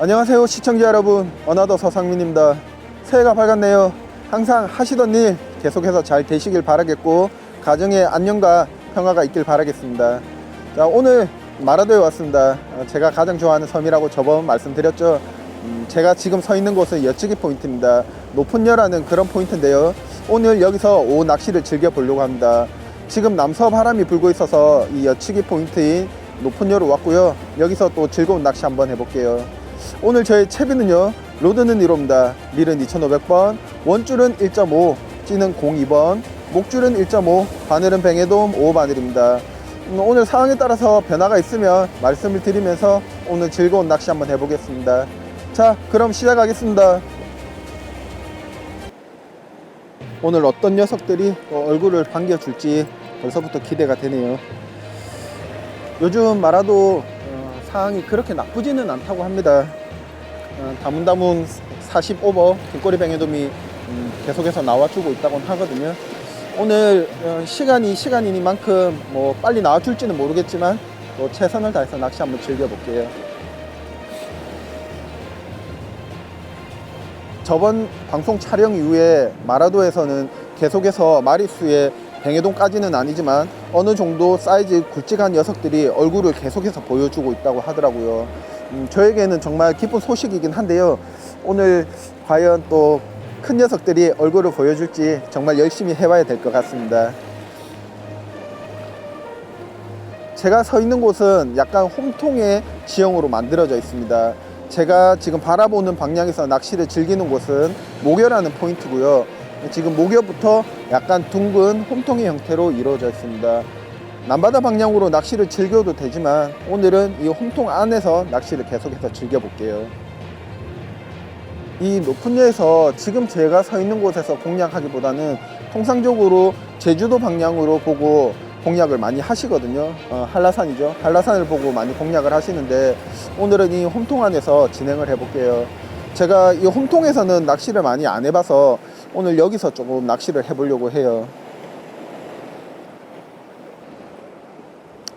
안녕하세요 시청자 여러분. 어나더 서상민입니다. 새해가 밝았네요. 항상 하시던 일 계속해서 잘 되시길 바라겠고 가정의 안녕과 평화가 있길 바라겠습니다. 자 오늘 마라도에 왔습니다. 어, 제가 가장 좋아하는 섬이라고 저번 말씀드렸죠. 음, 제가 지금 서 있는 곳은 여치기 포인트입니다. 높은 여라는 그런 포인트인데요. 오늘 여기서 오후 낚시를 즐겨 보려고 합니다. 지금 남서 바람이 불고 있어서 이 여치기 포인트인 높은 여로 왔고요. 여기서 또 즐거운 낚시 한번 해볼게요 오늘 저의 채비는요 로드는 1호입니다. 밀은 2500번 원줄은 1.5 찌는 02번 목줄은 1.5 바늘은 뱅에돔 5 바늘입니다. 음, 오늘 상황에 따라서 변화가 있으면 말씀을 드리면서 오늘 즐거운 낚시 한번 해보겠습니다. 자 그럼 시작하겠습니다. 오늘 어떤 녀석들이 또 얼굴을 반겨줄지 벌써부터 기대가 되네요. 요즘 어, 상황이 그렇게 나쁘지는 않다고 합니다. 어, 다문다문 40오버 길거리 뱅에돔이 음, 계속해서 나와주고 있다고 하거든요. 오늘 어, 시간이 시간이니만큼 뭐 빨리 나와줄지는 모르겠지만 또 최선을 다해서 낚시 한번 즐겨볼게요. 저번 방송 촬영 이후에 마라도에서는 계속해서 마리수의 뱅에돔까지는 아니지만 어느 정도 사이즈 굵직한 녀석들이 얼굴을 계속해서 보여주고 있다고 하더라고요. 음, 저에게는 정말 기쁜 소식이긴 한데요. 오늘 과연 또 큰 녀석들이 얼굴을 보여줄지 정말 열심히 해봐야 될 것 같습니다. 제가 서 있는 곳은 약간 홈통의 지형으로 만들어져 있습니다. 제가 지금 바라보는 방향에서 낚시를 즐기는 곳은 목여라는 포인트고요. 지금 목여부터 약간 둥근 홈통의 형태로 이루어져 있습니다. 남바다 방향으로 낚시를 즐겨도 되지만 오늘은 이 홈통 안에서 낚시를 계속해서 즐겨볼게요. 이 높은 녀에서 지금 제가 서 있는 곳에서 공략하기보다는 통상적으로 제주도 방향으로 보고 공략을 많이 하시거든요. 어, 한라산이죠. 한라산을 보고 많이 공략을 하시는데 오늘은 이 홈통 안에서 진행을 해볼게요. 제가 이 홈통에서는 낚시를 많이 안 해봐서 오늘 여기서 조금 낚시를 해보려고 해요.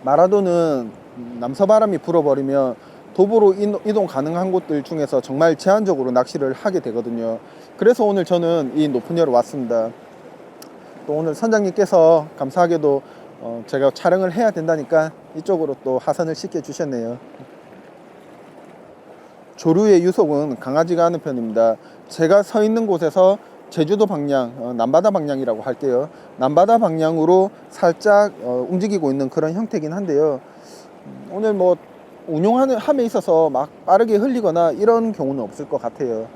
마라도는 남서바람이 불어버리면 도보로 인- 이동 가능한 곳들 중에서 정말 제한적으로 낚시를 하게 되거든요. 그래서 오늘 저는 이 높은 여로 왔습니다. 또 오늘 선장님께서 감사하게도 어, 제가 촬영을 해야 된다니까 이쪽으로 또 하선을 시켜 주셨네요. 조류의 유속은 강하지가 않은 편입니다. 제가 서 있는 곳에서 제주도 방향, 어, 남바다 방향이라고 할게요. 남바다 방향으로 살짝 어, 움직이고 있는 그런 형태긴 한데요. 음, 오늘 뭐 운용하는 함에 있어서 막 빠르게 흘리거나 이런 경우는 없을 것 같아요.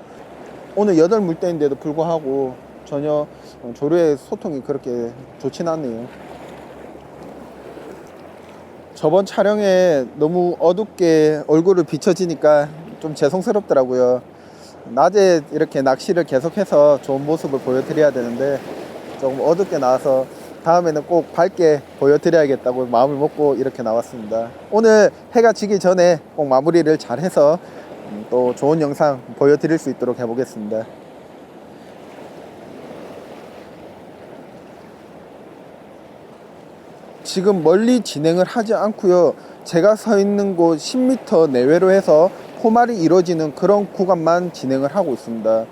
오늘 여덟 물대인데도 불구하고 전혀 어, 조류의 소통이 그렇게 좋진 않네요. 저번 촬영에 너무 어둡게 얼굴을 비춰지니까 좀 죄송스럽더라고요. 낮에 이렇게 낚시를 계속해서 좋은 모습을 보여드려야 되는데 조금 어둡게 나와서 다음에는 꼭 밝게 보여드려야겠다고 마음을 먹고 이렇게 나왔습니다. 오늘 해가 지기 전에 꼭 마무리를 잘 해서 음, 또 좋은 영상 보여드릴 수 있도록 해보겠습니다. 지금 멀리 진행을 하지 않고요. 제가 서 있는 곳 10m 내외로 해서 포말이 이루어지는 그런 구간만 진행을 하고 있습니다.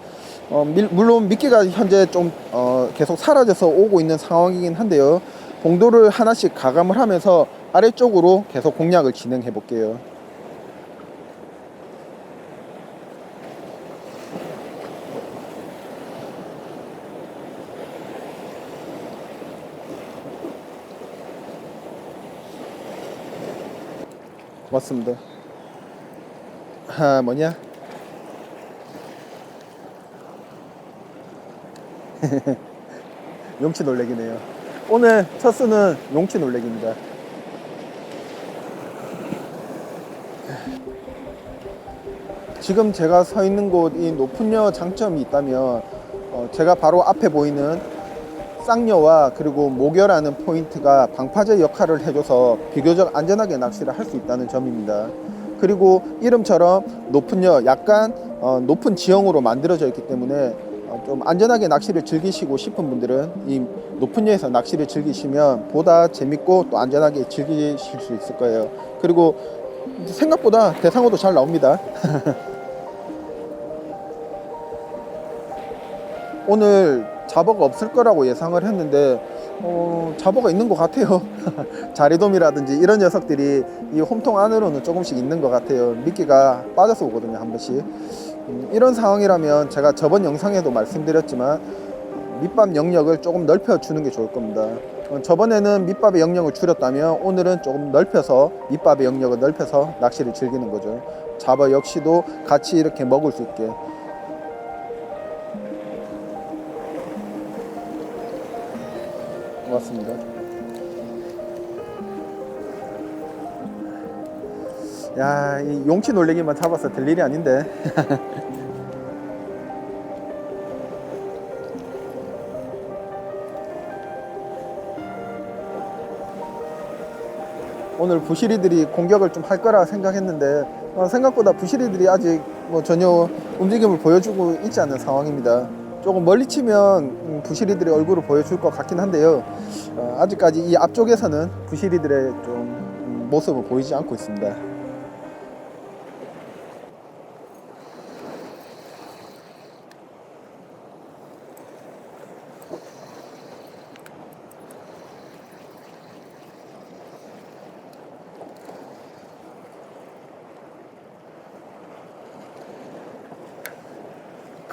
어, 밀- 물론 미끼가 현재 좀 어, 계속 사라져서 오고 있는 상황이긴 한데요. 봉도를 하나씩 가감을 하면서 아래쪽으로 계속 공략을 진행해 볼게요. 고맙습니다. 아, 뭐냐? 용치 놀래기네요. 오늘 첫 수는 용치 놀래기입니다. 지금 제가 서 있는 곳 이 높은 여 장점이 있다면 어, 제가 바로 앞에 보이는 쌍여와 그리고 목여라는 포인트가 방파제 역할을 해줘서 비교적 안전하게 낚시를 할 수 있다는 점입니다. 그리고 이름처럼 높은 여 약간 어, 높은 지형으로 만들어져 있기 때문에 어, 좀 안전하게 낚시를 즐기시고 싶은 분들은 이 높은 여에서 낚시를 즐기시면 보다 재밌고 또 안전하게 즐기실 수 있을 거예요. 그리고 생각보다 대상어도 잘 나옵니다. 오늘 잡어가 없을 거라고 예상을 했는데 어, 잡어가 있는 것 같아요. 자리돔이라든지 이런 녀석들이 이 홈통 안으로는 조금씩 있는 것 같아요. 미끼가 빠져서 오거든요, 한 번씩. 음, 이런 상황이라면 제가 저번 영상에도 말씀드렸지만 밑밥 영역을 조금 넓혀 주는 게 좋을 겁니다. 어, 저번에는 밑밥의 영역을 줄였다면 오늘은 조금 넓혀서 밑밥의 영역을 넓혀서 낚시를 즐기는 거죠. 잡어 역시도 같이 이렇게 먹을 수 있게 고맙습니다. 야, 이 용치 놀래기만 잡아서 될 일이 아닌데. 오늘 부시리들이 공격을 좀 할 거라 생각했는데 어, 생각보다 부시리들이 아직 뭐 전혀 움직임을 보여주고 있지 않는 상황입니다. 조금 멀리 치면 음, 부시리들의 얼굴을 보여줄 것 같긴 한데요. 어, 아직까지 이 앞쪽에서는 부시리들의 좀 음, 모습을 보이지 않고 있습니다.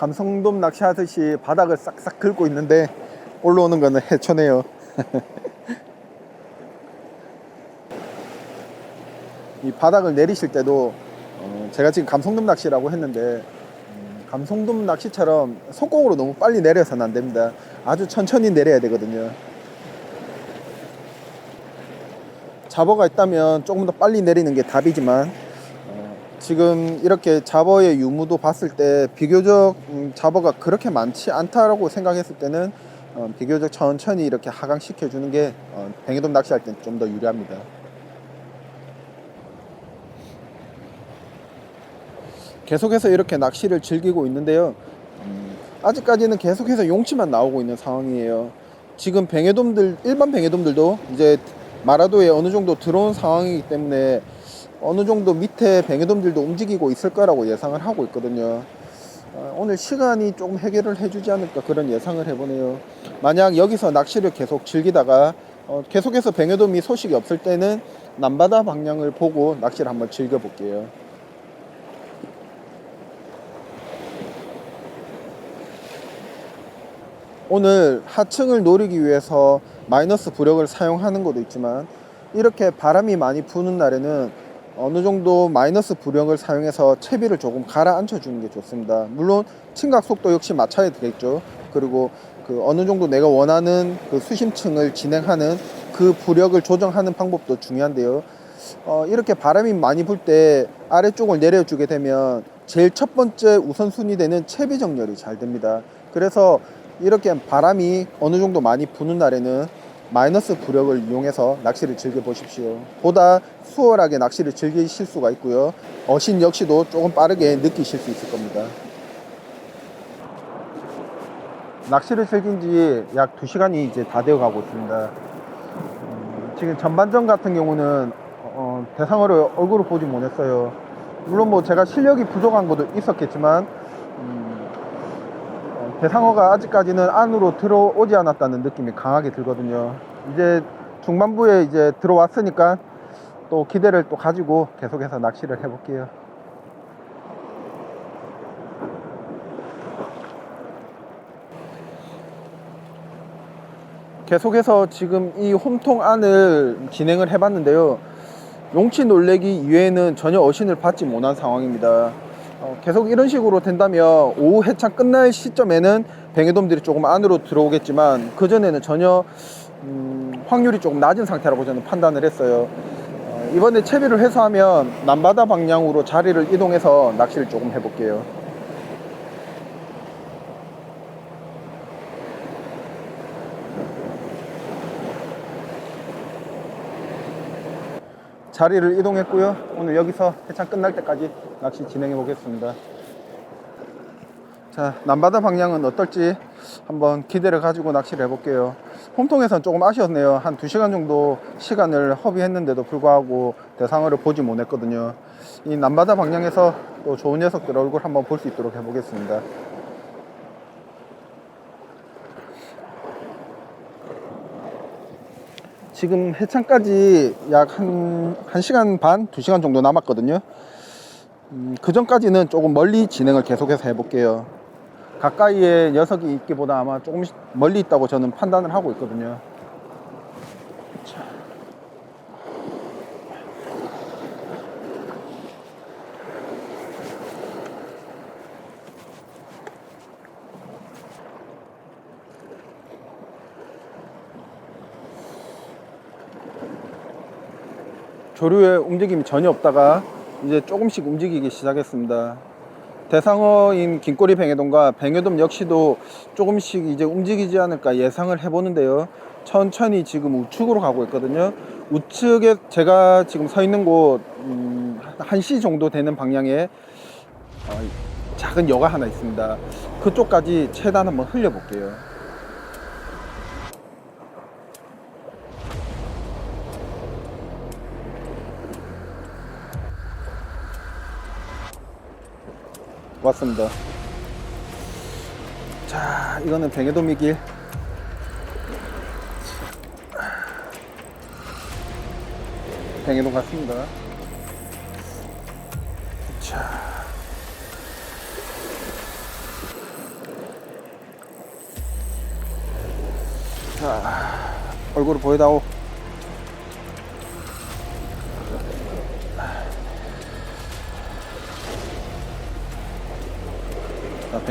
감성돔 낚시하듯이 바닥을 싹싹 긁고 있는데 올라오는 거는 해초네요. 이 바닥을 내리실 때도 어, 제가 지금 감성돔 낚시라고 했는데 음, 감성돔 낚시처럼 속공으로 너무 빨리 내려서는 안 됩니다. 아주 천천히 내려야 되거든요. 잡어가 있다면 조금 더 빨리 내리는 게 답이지만 어, 지금 이렇게 잡어의 유무도 봤을 때 비교적 음, 잡어가 그렇게 많지 않다라고 생각했을 때는 어, 비교적 천천히 이렇게 하강시켜 주는 게 어, 뱅에돔 낚시할 때좀더 유리합니다. 계속해서 이렇게 낚시를 즐기고 있는데요. 음, 아직까지는 계속해서 용치만 나오고 있는 상황이에요. 지금 뱅에돔들 일반 뱅에돔들도 이제 마라도에 어느 정도 들어온 상황이기 때문에 어느 정도 밑에 뱅에돔들도 움직이고 있을 거라고 예상을 하고 있거든요. 어, 오늘 시간이 조금 해결을 해주지 않을까 그런 예상을 해보네요. 만약 여기서 낚시를 계속 즐기다가 어, 계속해서 뱅에돔이 소식이 없을 때는 남바다 방향을 보고 낚시를 한번 즐겨볼게요. 오늘 하층을 노리기 위해서 마이너스 부력을 사용하는 것도 있지만 이렇게 바람이 많이 부는 날에는 어느 정도 마이너스 부력을 사용해서 채비를 조금 가라앉혀 주는 게 좋습니다. 물론 침각 속도 역시 맞춰야 되겠죠. 그리고 그 어느 정도 내가 원하는 그 수심층을 진행하는 그 부력을 조정하는 방법도 중요한데요. 어, 이렇게 바람이 많이 불 때 아래쪽을 내려주게 되면 제일 첫 번째 우선순위 되는 채비 정렬이 잘 됩니다. 그래서 이렇게 바람이 어느 정도 많이 부는 날에는 마이너스 부력을 이용해서 낚시를 즐겨 보십시오. 보다 수월하게 낚시를 즐기실 수가 있고요. 어신 역시도 조금 빠르게 느끼실 수 있을 겁니다. 낚시를 즐긴 지 약 2시간이 이제 다 되어 가고 있습니다. 음, 지금 전반전 같은 경우는 어, 대상어를 얼굴을 보지 못했어요. 물론 뭐 제가 실력이 부족한 것도 있었겠지만 음, 어, 대상어가 아직까지는 안으로 들어오지 않았다는 느낌이 강하게 들거든요. 이제 중반부에 이제 들어왔으니까 또 기대를 또 가지고 계속해서 낚시를 해볼게요. 계속해서 지금 이 홈통 안을 진행을 해봤는데요. 용치 놀래기 이외에는 전혀 어신을 받지 못한 상황입니다. 어, 계속 이런 식으로 된다면 오후 해창 끝날 시점에는 뱅에돔들이 조금 안으로 들어오겠지만 그 전에는 전혀 음, 확률이 조금 낮은 상태라고 저는 판단을 했어요. 어, 이번에 채비를 회수하면 남바다 방향으로 자리를 이동해서 낚시를 조금 해볼게요. 자리를 이동했고요. 오늘 여기서 해창 끝날 때까지 낚시 진행해 보겠습니다. 자, 남바다 방향은 어떨지 한번 기대를 가지고 낚시를 해볼게요. 홈통에서는 조금 아쉬웠네요. 한 2시간 정도 시간을 허비했는데도 불구하고 대상어를 보지 못했거든요. 이 남바다 방향에서 또 좋은 녀석들 얼굴 한번 볼 수 있도록 해보겠습니다. 지금 해창까지 약 한, 한시간 반, 두시간 정도 남았거든요. 음, 그 전까지는 조금 멀리 진행을 계속해서 해볼게요. 가까이에 녀석이 있기보다 아마 조금 멀리 있다고 저는 판단을 하고 있거든요. 조류의 움직임이 전혀 없다가 이제 조금씩 움직이기 시작했습니다. 대상어인 긴꼬리 뱅에돔과 뱅에돔 역시도 조금씩 이제 움직이지 않을까 예상을 해보는데요. 천천히 지금 우측으로 가고 있거든요. 우측에 제가 지금 서 있는 곳, 음, 1시 정도 되는 방향에 어, 작은 여가 하나 있습니다. 그쪽까지 최대한 한번 흘려볼게요. 왔습니다. 자, 이거는 뱅에돔이길. 뱅에돔 같습니다. 자. 자, 얼굴을 보여다오.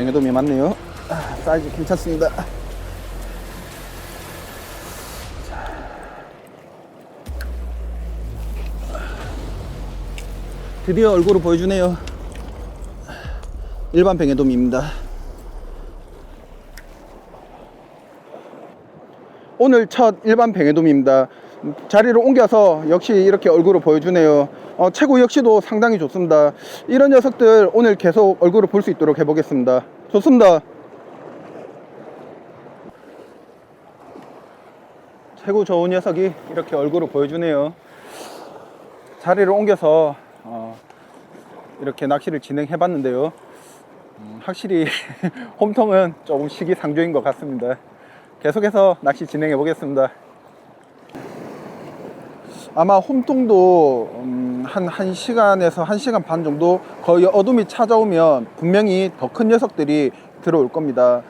자, 뱅에돔이 맞네요. 아, 사이즈 괜찮습니다. 드디어 얼굴을 보여주네요. 일반 뱅에돔입니다. 오늘 첫 일반 뱅에돔입니다. 자리를 옮겨서 역시 이렇게 얼굴을 보여주네요. 어, 체구 역시도 상당히 좋습니다. 이런 녀석들 오늘 계속 얼굴을 볼 수 있도록 해보겠습니다. 좋습니다. 체구 좋은 녀석이 이렇게 얼굴을 보여주네요. 자리를 옮겨서 어, 이렇게 낚시를 진행해 봤는데요. 음, 확실히 홈통은 조금 시기상조인 것 같습니다. 계속해서 낚시 진행해 보겠습니다. 아마 홈통도 음, 한 1시간에서 1시간 반 정도 거의 어둠이 찾아오면 분명히 더 큰 녀석들이 들어올 겁니다.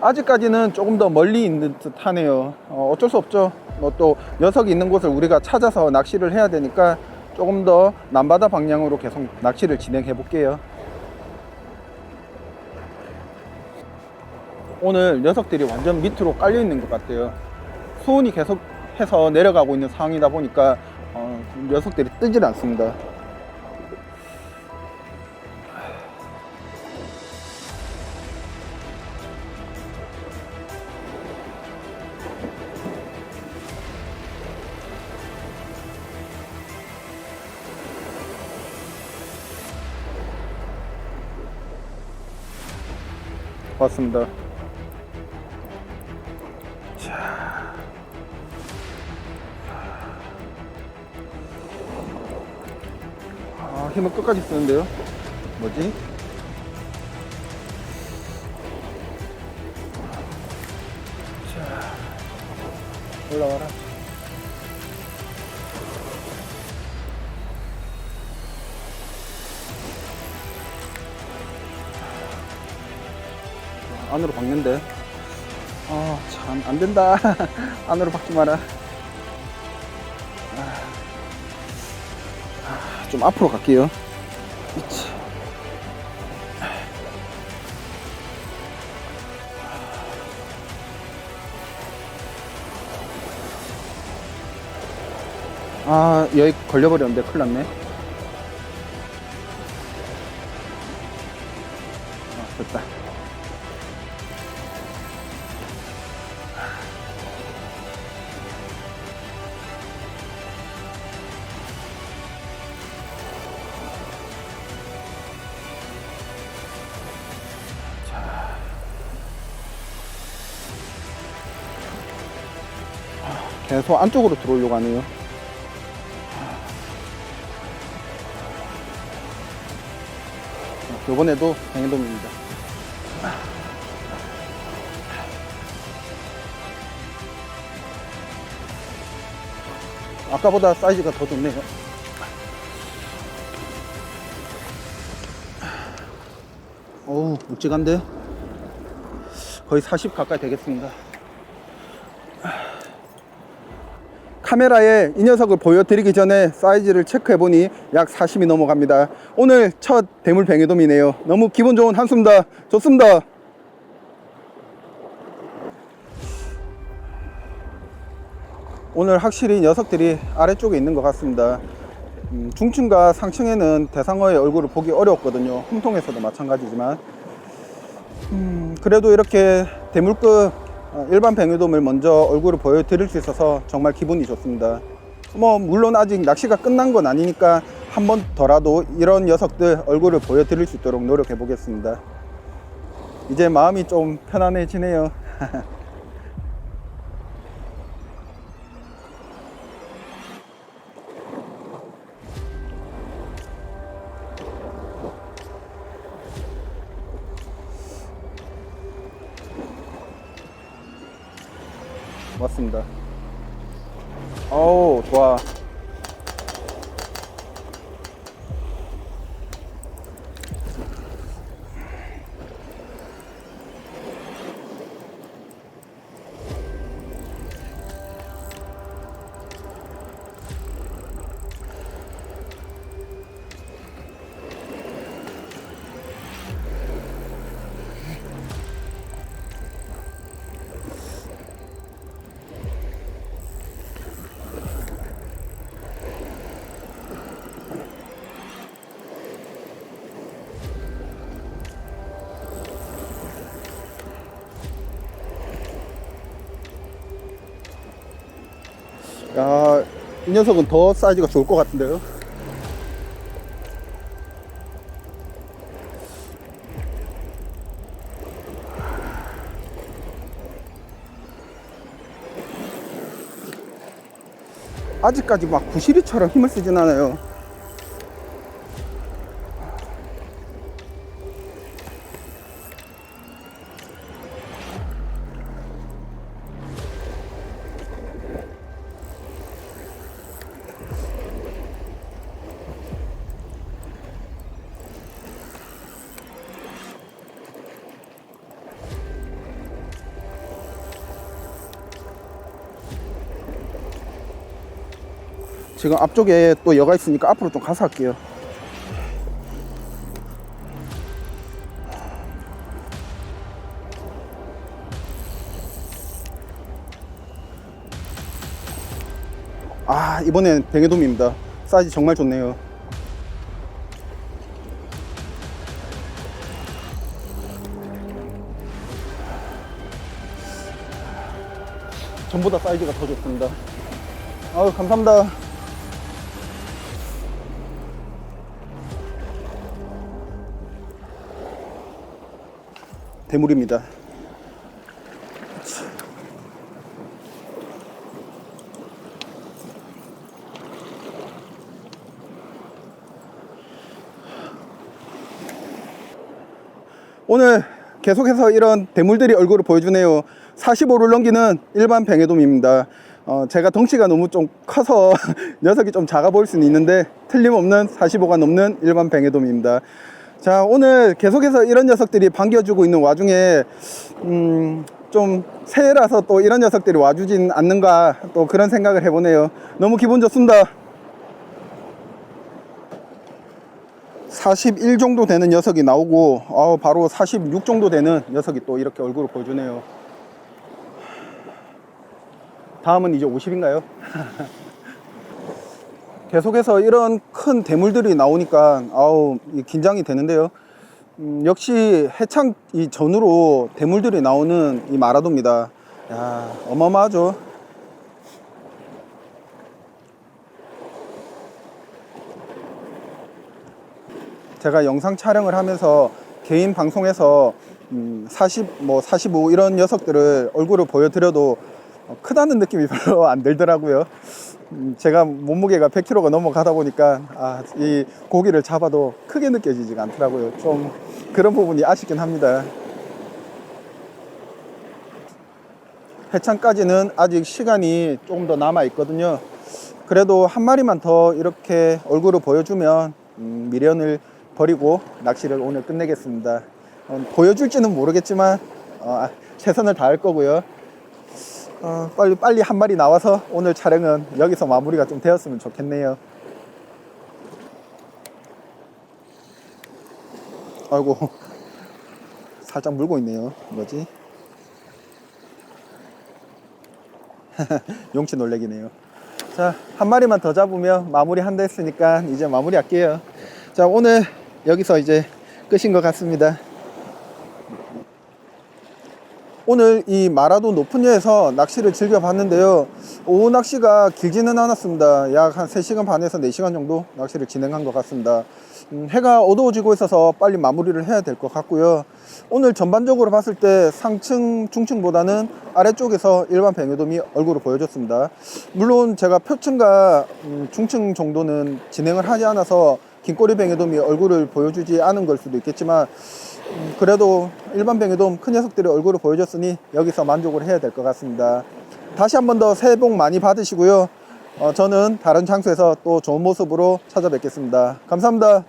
아직까지는 조금 더 멀리 있는 듯 하네요. 어, 어쩔 수 없죠. 뭐 또 녀석이 있는 곳을 우리가 찾아서 낚시를 해야 되니까 조금 더 남바다 방향으로 계속 낚시를 진행해 볼게요. 오늘 녀석들이 완전 밑으로 깔려 있는 것 같아요. 수온이 계속 해서 내려가고 있는 상황이다 보니까 어, 녀석들이 뜨질 않습니다. 왔습니다. 힘을 끝까지 쓰는데요. 뭐지? 자, 올라와라. 안으로 박는데. 아, 참, 안 된다. 안으로 박지 마라. 좀 앞으로 갈게요. 이치. 아, 여기 걸려버렸는데 큰일 났네. 계속 안쪽으로 들어오려고 하네요. 이번에도 행동입니다. 아까보다 사이즈가 더 좋네요. 어우, 묵직한데? 거의 40 가까이 되겠습니다. 카메라에 이 녀석을 보여드리기 전에 사이즈를 체크해보니 약 40이 넘어갑니다. 오늘 첫 대물 뱅에돔이네요. 너무 기분 좋은 한숨다. 좋습니다. 오늘 확실히 녀석들이 아래쪽에 있는 것 같습니다. 음, 중층과 상층에는 대상어의 얼굴을 보기 어려웠거든요. hum통에서도 마찬가지지만. 음, 그래도 이렇게 대물급 어, 일반 뱅에돔을 먼저 얼굴을 보여드릴 수 있어서 정말 기분이 좋습니다. 뭐 물론 아직 낚시가 끝난 건 아니니까 한 번 더라도 이런 녀석들 얼굴을 보여드릴 수 있도록 노력해 보겠습니다. 이제 마음이 좀 편안해지네요. 맞습니다. 어우, 좋아. 이 녀석은 더 사이즈가 좋을 것 같은데요? 아직까지 막 구시리처럼 힘을 쓰진 않아요. 지금 앞쪽에 또 여가 있으니까 앞으로 좀 가서 할게요. 아, 이번엔 뱅에돔입니다. 사이즈 정말 좋네요. 전보다 사이즈가 더 좋습니다. 아유, 감사합니다. 대물입니다. 오늘 계속해서 이런 대물들이 얼굴을 보여주네요. 45를 넘기는 일반 뱅에돔입니다. 어, 제가 덩치가 너무 좀 커서 녀석이 좀 작아 보일 수는 있는데 틀림없는 45가 넘는 일반 뱅에돔입니다. 자, 오늘 계속해서 이런 녀석들이 반겨주고 있는 와중에, 음, 좀 새해라서 또 이런 녀석들이 와주진 않는가 또 그런 생각을 해보네요. 너무 기분 좋습니다. 41 정도 되는 녀석이 나오고, 어, 바로 46 정도 되는 녀석이 또 이렇게 얼굴을 보여주네요. 다음은 이제 50인가요? 계속해서 이런 큰 대물들이 나오니까 아우 이 긴장이 되는데요. 음, 역시 해창 이 전후로 대물들이 나오는 이 마라도입니다. 야 어마어마하죠. 제가 영상 촬영을 하면서 개인 방송에서 음, 40, 뭐 45 이런 녀석들을 얼굴을 보여드려도 어, 크다는 느낌이 별로 안 들더라고요. 음, 제가 몸무게가 100kg가 넘어가다 보니까 아, 이 고기를 잡아도 크게 느껴지지가 않더라고요. 좀 그런 부분이 아쉽긴 합니다. 해창까지는 아직 시간이 조금 더 남아 있거든요. 그래도 한 마리만 더 이렇게 얼굴을 보여주면 음, 미련을 버리고 낚시를 오늘 끝내겠습니다. 어, 보여줄지는 모르겠지만 어, 아, 최선을 다할 거고요. 어, 빨리 빨리 한 마리 나와서 오늘 촬영은 여기서 마무리가 좀 되었으면 좋겠네요. 아이고 살짝 물고 있네요. 뭐지? 용치 놀래기네요. 자, 한 마리만 더 잡으면 마무리 한다 했으니까 이제 마무리 할게요. 자, 오늘 여기서 이제 끝인 것 같습니다. 오늘 이 마라도 높은 녀에서 낚시를 즐겨봤는데요. 오후 낚시가 길지는 않았습니다. 약 한 3시간 반에서 4시간 정도 낚시를 진행한 것 같습니다. 음, 해가 어두워지고 있어서 빨리 마무리를 해야 될 것 같고요. 오늘 전반적으로 봤을 때 상층, 중층보다는 아래쪽에서 일반 뱅에돔이 얼굴을 보여줬습니다. 물론 제가 표층과 음, 중층 정도는 진행을 하지 않아서 긴꼬리 뱅에돔이 얼굴을 보여주지 않은 걸 수도 있겠지만 음, 그래도 일반 뱅에돔 큰 녀석들이 얼굴을 보여줬으니 여기서 만족을 해야 될 것 같습니다. 다시 한 번 더 새해 복 많이 받으시고요. 어, 저는 다른 장소에서 또 좋은 모습으로 찾아뵙겠습니다. 감사합니다.